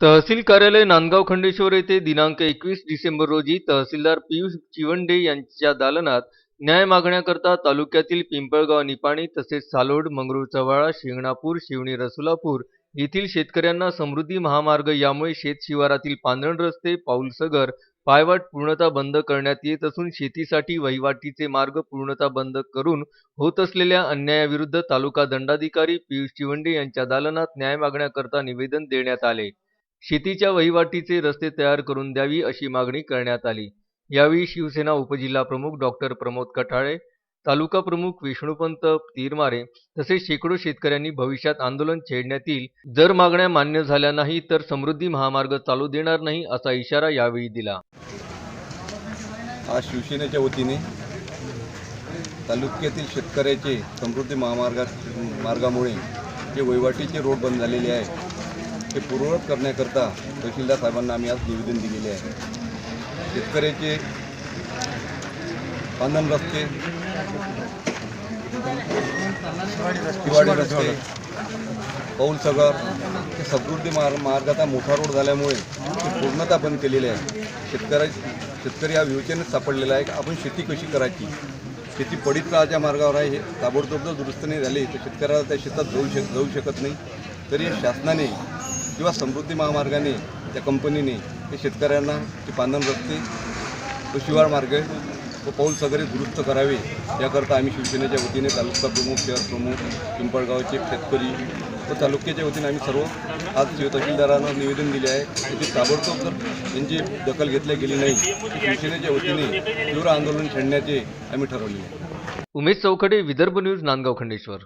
तहसील कार्यालय नांदगाव खंडेश्वर येथे दिनांक एकवीस डिसेंबर रोजी तहसीलदार पियुष चिवंडे यांच्या दालनात न्याय मागण्याकरता तालुक्यातील पिंपळगाव निपाणी तसेच सालोड मंगरूळ चव्हाळा शिंगणापूर शिवणी रसुलापूर येथील शेतकऱ्यांना समृद्धी महामार्ग यामुळे शेत शिवारातील पांढरण रस्ते पाऊलसगर पायवाट पूर्णतः बंद करण्यात येत असून शेतीसाठी वहिवाटीचे मार्ग पूर्णतः बंद करून होत असलेल्या अन्यायाविरुद्ध तालुका दंडाधिकारी पियुष चिवंडे यांच्या दालनात न्याय मागण्याकरता निवेदन देण्यात आले. शेतीच्या वहिवाटीचे रस्ते तयार करून द्यावी अशी मागणी करण्यात आली. यावेळी शिवसेना उपजिल्हा प्रमुख डॉक्टर प्रमोद कठाळे तालुका प्रमुख विष्णुपंत तीरमारे तसेच शेकडो शेतकऱ्यांनी भविष्यात आंदोलन छेडण्यात येईल जर मागण्या मान्य झाल्या नाही तर समृद्धी महामार्ग चालू देणार नाही असा इशारा यावेळी दिला. आज शिवसेनेच्या वतीने तालुक्यातील शेतकऱ्याचे समृद्धी महामार्गा मार्गामुळे जे वहिवाटीचे रोड बंद झालेले आहे ते पूर्ववत करण्याकरता तहसीलदार साहेबांना आम्ही आज निवेदन दिलेले आहे. शेतकऱ्याचे पांधन रस्ते किवाडी रस्ते. पाऊल सगर. हे समृद्धी मार्ग मार्गाचा मोठा रोड झाल्यामुळे ते पूर्णता बंद केलेली आहे. शेतकऱ्या शेतकरी हा विवेचनेत सापडलेला आहे. आपण शेती कशी करायची? शेती पडीत राहाच्या मार्गावर आहे. हे ताबडतोब जर दुरुस्त नाही झाली तर शेतकऱ्याला त्या शेतात जाऊ शक जाऊ शकत नाही. तरी शासनाने किंवा समृद्धी महामार्गाने त्या कंपनीने ते शेतकऱ्यांना ते पांधन रस्ते तो शिवाळ मार्ग व पाऊल सगळे दुरुस्त करावे. याकरता आम्ही शिवसेनेच्या वतीने तालुका प्रमुख शहर प्रमुख पिंपळगावचे शेतकरी व तालुक्याच्या वतीने आम्ही सर्व आज तहसीलदारांना निवेदन दिले आहे त्याची ताबडतोब जर यांची दखल घेतली गेली नाही तर शिवसेनेच्या वतीने तीव्र आंदोलन छेडण्याचे आम्ही ठरवले आहे. उमेश चौकडे विदर्भ न्यूज नांदगाव खंडेश्वर.